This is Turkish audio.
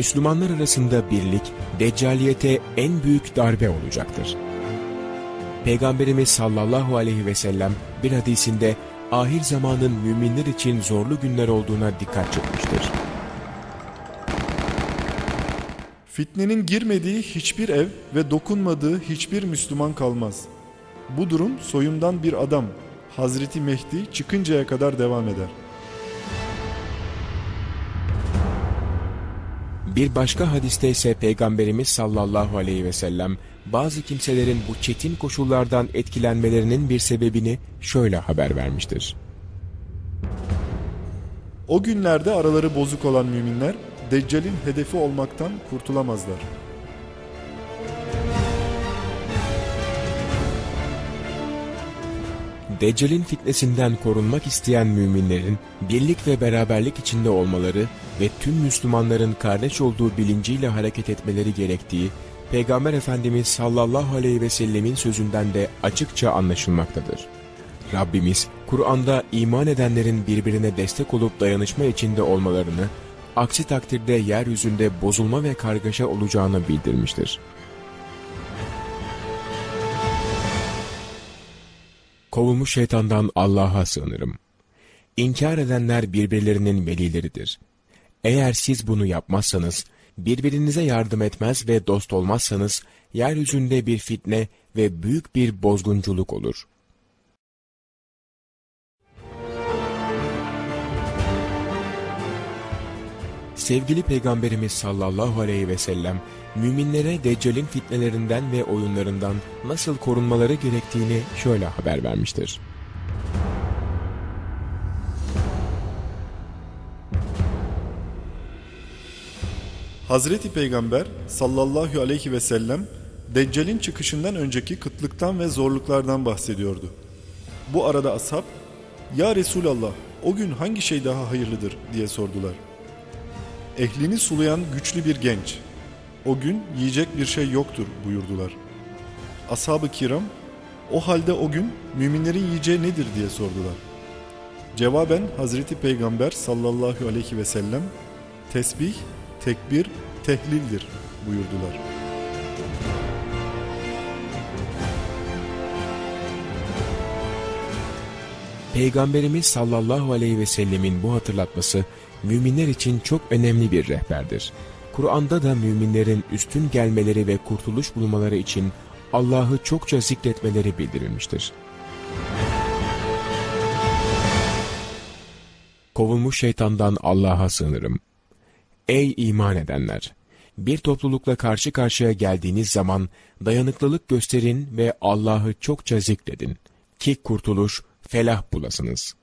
Müslümanlar arasında birlik, deccaliyete en büyük darbe olacaktır. Peygamberimiz sallallahu aleyhi ve sellem bir hadisinde ahir zamanın müminler için zorlu günler olduğuna dikkat çekmiştir. Fitnenin girmediği hiçbir ev ve dokunmadığı hiçbir Müslüman kalmaz. Bu durum soyumdan bir adam, Hazreti Mehdi çıkıncaya kadar devam eder. Bir başka hadiste ise Peygamberimiz sallallahu aleyhi ve sellem bazı kimselerin bu çetin koşullardan etkilenmelerinin bir sebebini şöyle haber vermiştir. O günlerde araları bozuk olan müminler Deccal'in hedefi olmaktan kurtulamazlar. Deccal'in fitnesinden korunmak isteyen müminlerin birlik ve beraberlik içinde olmaları ve tüm Müslümanların kardeş olduğu bilinciyle hareket etmeleri gerektiği Peygamber Efendimiz sallallahu aleyhi ve sellemin sözünden de açıkça anlaşılmaktadır. Rabbimiz Kur'an'da iman edenlerin birbirine destek olup dayanışma içinde olmalarını, aksi takdirde yeryüzünde bozulma ve kargaşa olacağını bildirmiştir. Kovulmuş şeytandan Allah'a sığınırım. İnkar edenler birbirlerinin velileridir. Eğer siz bunu yapmazsanız, birbirinize yardım etmez ve dost olmazsanız, yeryüzünde bir fitne ve büyük bir bozgunculuk olur. Sevgili Peygamberimiz sallallahu aleyhi ve sellem, müminlere Deccal'in fitnelerinden ve oyunlarından nasıl korunmaları gerektiğini şöyle haber vermiştir. Hazreti Peygamber sallallahu aleyhi ve sellem Deccal'in çıkışından önceki kıtlıktan ve zorluklardan bahsediyordu. Bu arada ashab, ''Ya Resulallah o gün hangi şey daha hayırlıdır?'' diye sordular. Ehlini sulayan güçlü bir genç, o gün yiyecek bir şey yoktur buyurdular. Ashab-ı kiram, o halde o gün müminlerin yiyeceği nedir diye sordular. Cevaben Hazreti Peygamber sallallahu aleyhi ve sellem, tesbih, tekbir, tehlildir buyurdular. Peygamberimiz sallallahu aleyhi ve sellemin bu hatırlatması müminler için çok önemli bir rehberdir. Kur'an'da da müminlerin üstün gelmeleri ve kurtuluş bulmaları için Allah'ı çokça zikretmeleri bildirilmiştir. Kovulmuş şeytandan Allah'a sığınırım. Ey iman edenler! Bir toplulukla karşı karşıya geldiğiniz zaman dayanıklılık gösterin ve Allah'ı çokça zikredin ki kurtuluş, felah bulasınız.''